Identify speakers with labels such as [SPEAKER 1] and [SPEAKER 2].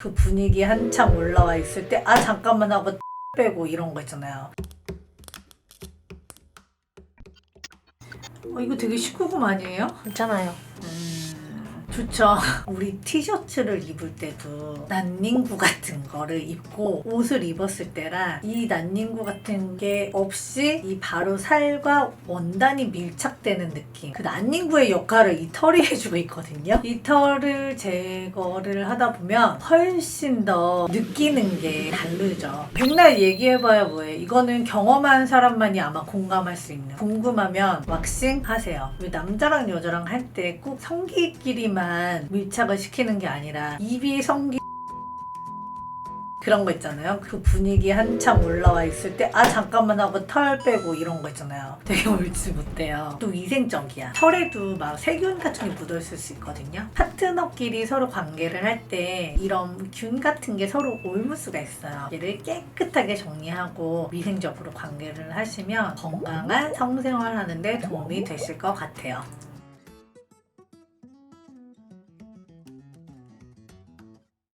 [SPEAKER 1] 그 분위기 한참 올라와 있을 때 아 잠깐만 하고 빼고 이런 거 있잖아요. 어, 이거 되게 19금 아니에요?
[SPEAKER 2] 괜찮아요.
[SPEAKER 1] 음, 좋죠. 우리 티셔츠를 입을 때도 난닝구 같은 거를 입고 옷을 입었을 때랑 이 난닝구 같은 게 없이 이 바로 살과 원단이 밀착되는 느낌. 그 난닝구의 역할을 이 털이 해주고 있거든요. 이 털을 제거를 하다 보면 훨씬 더 느끼는 게 다르죠. 백날 얘기해봐야 뭐해. 이거는 경험한 사람만이 아마 공감할 수 있는. 궁금하면 왁싱 하세요. 왜 남자랑 여자랑 할 때 꼭 성기끼리만 밀착을 시키는 게 아니라 입이 성기 그런 거 있잖아요. 그 분위기 한참 올라와 있을 때 아 잠깐만 하고 털 빼고 이런 거 있잖아요. 되게 옳지 못해요. 또 위생적이야. 털에도 막 세균 같은 게 묻어있을 수 있거든요. 파트너끼리 서로 관계를 할 때 이런 균 같은 게 서로 옮을 수가 있어요. 얘를 깨끗하게 정리하고 위생적으로 관계를 하시면 건강한 성생활 하는데 도움이 되실 것 같아요.